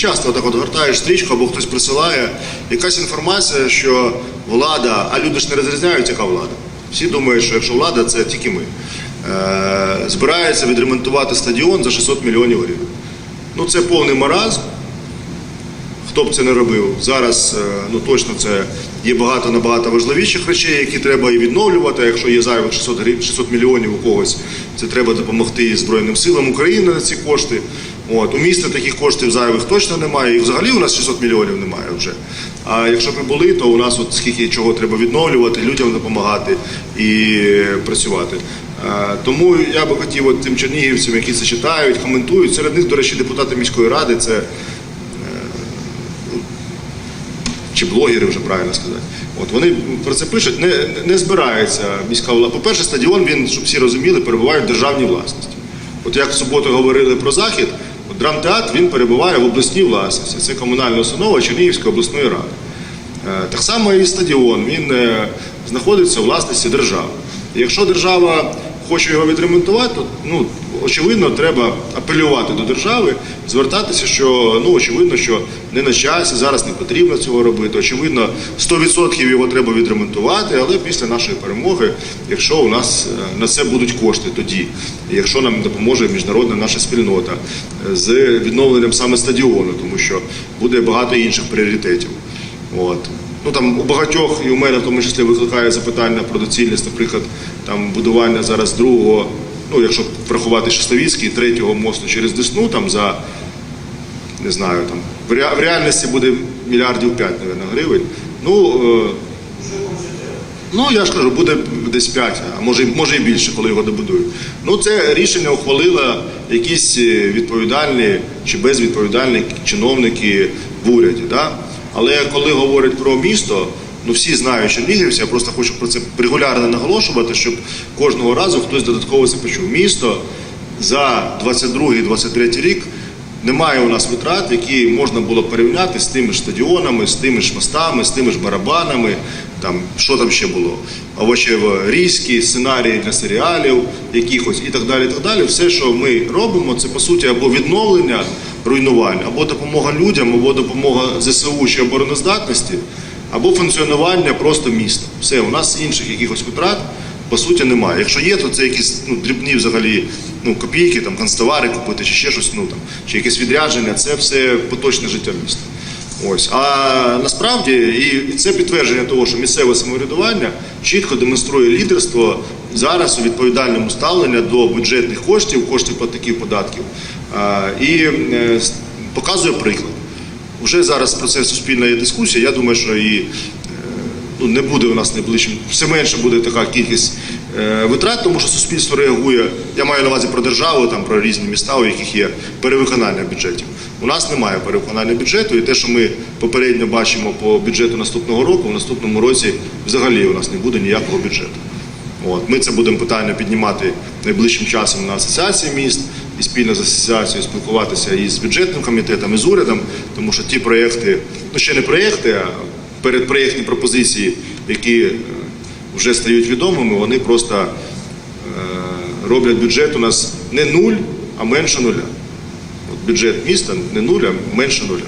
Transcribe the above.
часто так от гортаєш стрічку або хтось присилає якась інформація, що влада, а люди ж не розрізняють, яка влада. Всі думають, що якщо влада, це тільки ми. Е, збирається відремонтувати стадіон за 600 мільйонів гривень. Ну це повний маразм. Хто б це не робив, зараз е, ну точно це є багато набагато важливіших речей, які треба і відновлювати. Якщо є зайвих 600, 600 мільйонів у когось, це треба допомогти Збройним силам України на ці кошти. От у міста таких коштів зайвих точно немає. І взагалі у нас 600 мільйонів немає вже. А якщо б були, то у нас от скільки чого треба відновлювати, людям допомагати і працювати. Е, Тому я би хотів от тим чернігівцям, які це читають, коментують. Серед них, до речі, депутати міської ради це чи блогери вже правильно сказати. От вони про це пишуть. Не, не збирається міська влада. По-перше, стадіон він, щоб всі розуміли, перебуває в державній власності. От як в суботу говорили про захід, драмтеатр він перебуває в обласній власності. Це комунальна установа Чернігівської обласної ради. Е, Так само і стадіон він е, знаходиться у власності держави. Якщо держава хоче його відремонтувати, то ну, очевидно, треба апелювати до держави, звертатися, що ну, очевидно, що не на часі, зараз не потрібно цього робити. Очевидно, 100% його треба відремонтувати, але після нашої перемоги, якщо у нас е, на це будуть кошти тоді, якщо нам допоможе міжнародна наша спільнота е, з відновленням саме стадіону, тому що буде багато інших пріоритетів. От. Ну там у багатьох і у мене в тому числі викликає запитання про доцільність, наприклад, там будування зараз другого, ну якщо врахувати Шестовіцький, третього мосту через Десну, там за не знаю, там в, ре- в реальності буде мільярдів п'ять, мабуть, гривень. Ну, е, ну я ж кажу, буде десь 5, а може, може і більше, коли його добудують. Ну, це рішення ухвалили якісь е, відповідальні чи безвідповідальні чиновники в уряді. Да? Але коли говорять про місто, ну всі знають чернігівці, я просто хочу про це регулярно наголошувати, щоб кожного разу хтось додатково це почув. Місто за 22-23 рік немає у нас витрат, які можна було порівняти з тими ж стадіонами, з тими ж мостами, з тими ж барабанами. Там що там ще було? Овочево-різкі, сценарії для серіалів, якихось і так далі. і так далі. Все, що ми робимо, це по суті або відновлення руйнувань, або допомога людям, або допомога ЗСУ чи обороноздатності, або функціонування просто міста. Все, у нас інших якихось витрат по суті немає. Якщо є, то це якісь ну, дрібні взагалі ну, копійки, там, канцтовари купити чи ще щось, ну, там, чи якесь відрядження, це все поточне життя міста. Ось. А насправді, і це підтвердження того, що місцеве самоврядування чітко демонструє лідерство зараз у відповідальному ставленні до бюджетних коштів, коштів платників податків, і е, показує приклад. Вже зараз про це суспільна є дискусія. Я думаю, що і ну, не буде у нас найближчим, все менше буде така кількість е, витрат, тому що суспільство реагує. Я маю на увазі про державу, там про різні міста, у яких є перевиконання бюджетів. У нас немає перевиконання бюджету, і те, що ми попередньо бачимо по бюджету наступного року, в наступному році взагалі у нас не буде ніякого бюджету. От ми це будемо питання піднімати найближчим часом на асоціації міст і спільно з асоціацією спілкуватися і з бюджетним комітетом, і з урядом, тому що ті проєкти, ну ще не проєкти, а передпроєктні пропозиції, які е, вже стають відомими, вони просто е, роблять бюджет у нас не нуль, а менше нуля. От бюджет міста не нуля, а менше нуля.